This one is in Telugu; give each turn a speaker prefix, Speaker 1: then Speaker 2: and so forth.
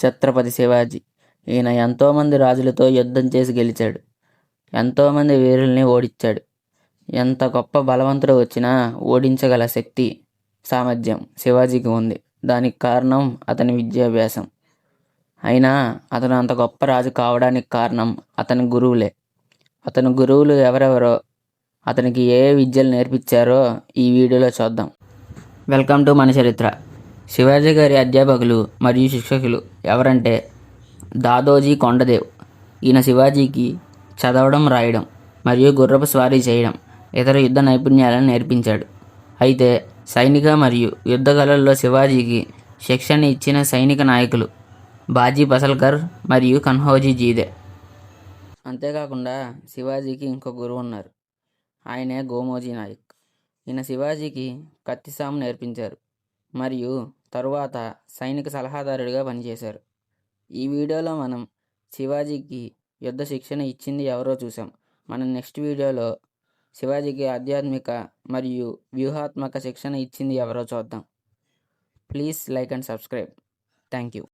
Speaker 1: ఛత్రపతి శివాజీ. ఈయన ఎంతోమంది రాజులతో యుద్ధం చేసి గెలిచాడు. ఎంతోమంది వీరుల్ని ఓడించాడు. ఎంత గొప్ప బలవంతుడు వచ్చినా ఓడించగల శక్తి సామర్థ్యం శివాజీకి ఉంది. దానికి కారణం అతని విద్యాభ్యాసం. అయినా అతను అంత గొప్ప రాజు కావడానికి కారణం అతని గురువులే. అతని గురువులు ఎవరెవరో అతనికి ఏ ఏ విద్యలు నేర్పించారో ఈ వీడియోలో చూద్దాం. వెల్కమ్ టు మన చరిత్ర. శివాజీ గారి అధ్యాపకులు మరియు శిక్షకులు ఎవరంటే దాదోజీ కొండదేవ్. ఈయన శివాజీకి చదవడం రాయడం మరియు గుర్రపు స్వారీ చేయడం ఇతర యుద్ధ నైపుణ్యాలను నేర్పించాడు. అయితే సైనిక మరియు యుద్ధ కళల్లో శివాజీకి శిక్షణ ఇచ్చిన సైనిక నాయకులు బాజీ పసల్కర్ మరియు కన్హోజీ జీదే. అంతేకాకుండా శివాజీకి ఇంకో గురువు ఉన్నారు. ఆయనే గోమోజీ నాయక్. ఈయన శివాజీకి కత్తిసాము నేర్పించారు మరియు తరువాత సైనిక సలహాదారుడిగా పనిచేశారు. ఈ వీడియోలో మనం శివాజీకి యుద్ధ శిక్షణ ఇచ్చింది ఎవరో చూసాం మనం నెక్స్ట్ వీడియోలో శివాజీకి ఆధ్యాత్మిక మరియు వ్యూహాత్మక శిక్షణ ఇచ్చింది ఎవరో చూద్దాం. Please like and subscribe. Thank you.